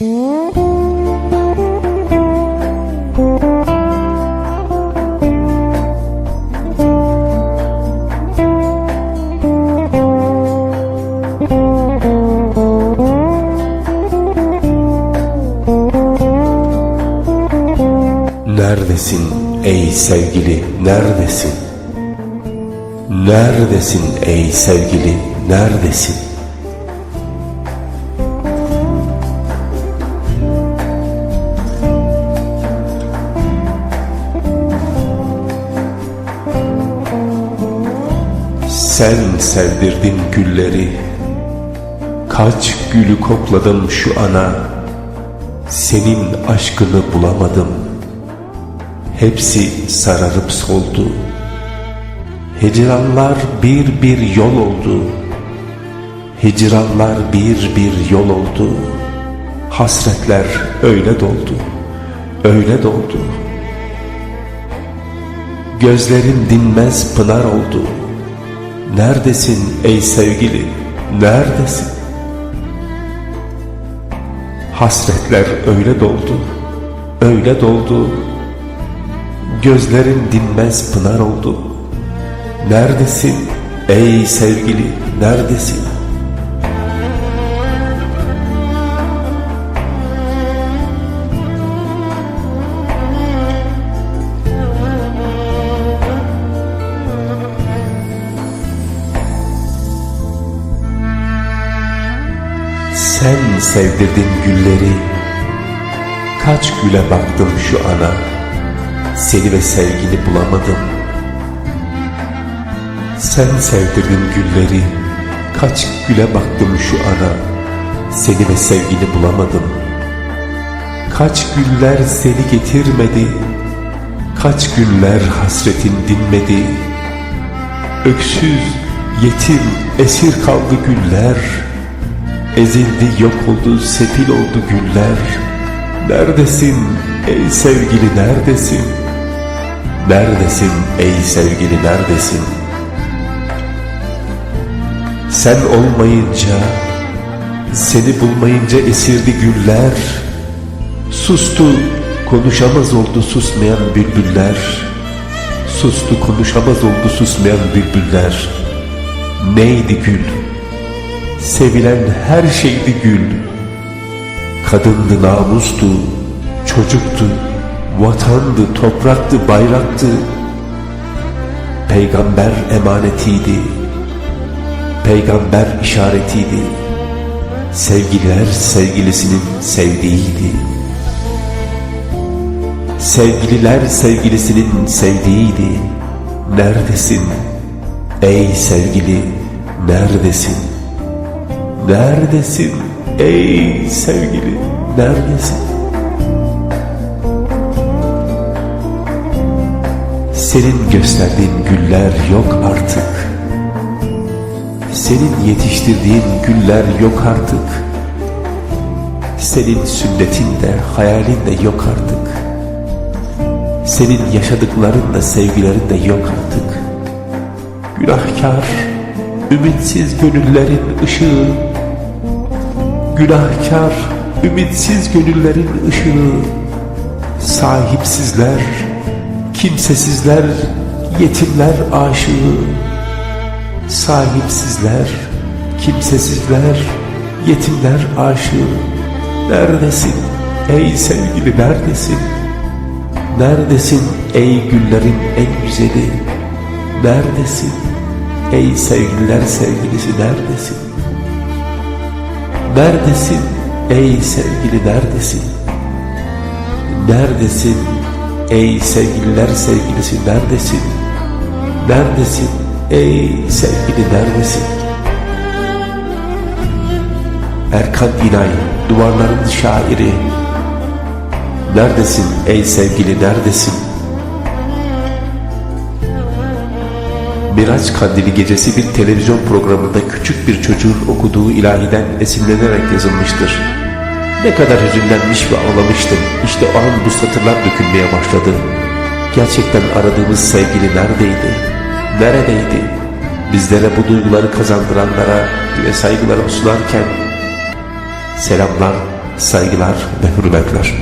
Neredesin ey sevgili neredesin? Neredesin ey sevgili neredesin? Sen sevdirdin gülleri. Kaç gülü kokladım şu ana. Senin aşkını bulamadım. Hepsi sararıp soldu. Hicranlar bir bir yol oldu. Hicranlar bir bir yol oldu. Hasretler öyle doldu Öyle doldu. Gözlerim dinmez pınar oldu Neredesin ey sevgili? Neredesin? Hasretler öyle doldu Öyle doldu. Gözlerim dinmez pınar oldu. Neredesin ey sevgili? Neredesin Sen sevdirdin gülleri. Kaç güle baktım şu ana. Seni ve sevgini bulamadım. Sen sevdirdin gülleri. Kaç güle baktım şu ana. Seni ve sevgini bulamadım. Kaç güller seni getirmedi. Kaç güller hasretin dinmedi. Öksüz, yetim, esir kaldı güller Ezildi yok oldu sefil oldu güller. Neredesin ey sevgili neredesin? Neredesin ey sevgili neredesin? Sen olmayınca Seni bulmayınca esirdi güller. Sustu konuşamaz oldu susmayan bülbüller. Sustu konuşamaz oldu susmayan bülbüller. Neydi gül Sevilen her şeydi gül Kadındı namustu Çocuktu Vatandı topraktı bayraktı. Peygamber emanetiydi Peygamber işaretiydi. Sevgililer sevgilisinin sevdiğiydi. Sevgililer sevgilisinin sevdiğiydi. Neredesin? Ey sevgili neredesin Neredesin? Ey sevgili neredesin? Senin gösterdiğin güller yok artık. Senin yetiştirdiğin güller yok artık. Senin sünnetin de hayalin de yok artık. Senin yaşadıkların da sevgilerin de yok artık. Günahkar, ümitsiz gönüllerin ışığı Günahkar, ümitsiz gönüllerin ışığı Sahipsizler, kimsesizler, yetimler aşığı Sahipsizler, kimsesizler, yetimler aşığı Neredesin ey sevgili neredesin? Neredesin ey güllerin en güzeli? Neredesin ey sevgililer sevgilisi neredesin? Neredesin ey sevgili neredesin? Neredesin ey sevgililer sevgilisi neredesin? Neredesin ey sevgili neredesin? Erkan İnay duvarların şairi Neredesin ey sevgili neredesin? Miraç Kandili gecesi bir televizyon programında küçük bir çocuğun okuduğu ilahiden esinlenerek yazılmıştır. Ne kadar hüzünlenmiş ve ağlamıştım. İşte o an bu satırlar dökülmeye başladı. Gerçekten aradığımız sevgili neredeydi? Neredeydi? Bizlere bu duyguları kazandıranlara ve saygılarımı sunarken selamlar, Saygılar ve hürmetler.